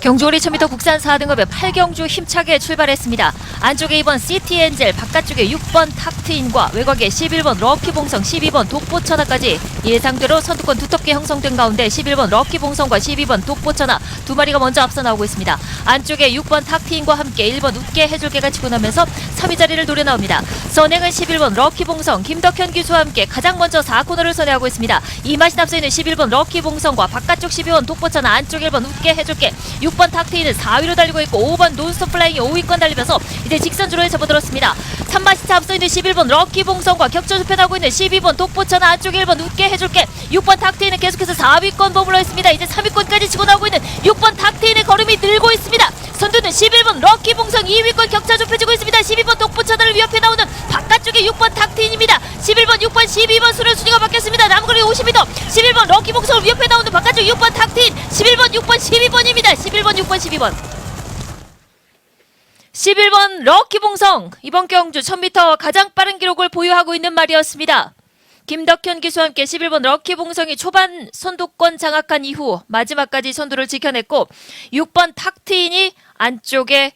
경주오리 1000m 국산 4등급의 8경주 힘차게 출발했습니다. 안쪽에 2번 시티엔젤, 바깥쪽에 6번 탁트인과 외곽에 11번 럭키봉성, 12번 독보천하까지 예상대로 선두권 두텁게 형성된 가운데 11번 럭키봉성과 12번 독보천하 두 마리가 먼저 앞서 나오고 있습니다. 안쪽에 6번 탁트인과 함께 1번 웃게 해줄게가 치고 나면서 3위 자리를 노려 나옵니다. 선행은 11번 럭키봉성, 김덕현 기수와 함께 가장 먼저 4코너를 선회하고 있습니다. 이 맛이 앞서 있는 11번 럭키봉성과 바깥쪽 12번 독보천하 안쪽 1번 웃게 해줄게 6번 탁트인은 4위로 달리고 있고 5번 논스톱 플라잉이 5위권 달리면서 이제 직선주로에 접어들었습니다. 3마시차 앞서 있는 11번 럭키 봉성과 격조 좁혀나고 있는 12번 독보천하 안쪽 1번 웃게 해줄게 6번 탁트인은 계속해서 4위권 머물러 있습니다. 이제 3위권까지 치고 나오고 있는 6번 탁트인의 걸음이 늘고 있습니다. 선두는 11번 럭키 봉성 2위권 격차 좁혀지고 있습니다. 12번 독보천하를 위협해 나오는 바깥쪽에 6번 탁트인입니다. 11번, 6번, 12번 수련 순위가 바뀌었습니다. 남거리 50m 11번 럭키 봉성을 위협해 나오는 바깥쪽 6번 탁트인 11번, 6번, 12번입니다. 11번, 6번, 12번 11번 럭키봉성 이번 경주 1000m 가장 빠른 기록을 보유하고 있는 말이었습니다. 김덕현 기수와 함께 11번 럭키 봉성이 초반 선두권 장악한 이후 마지막까지 선두를 지켜냈고 6번 탁트인이 안쪽에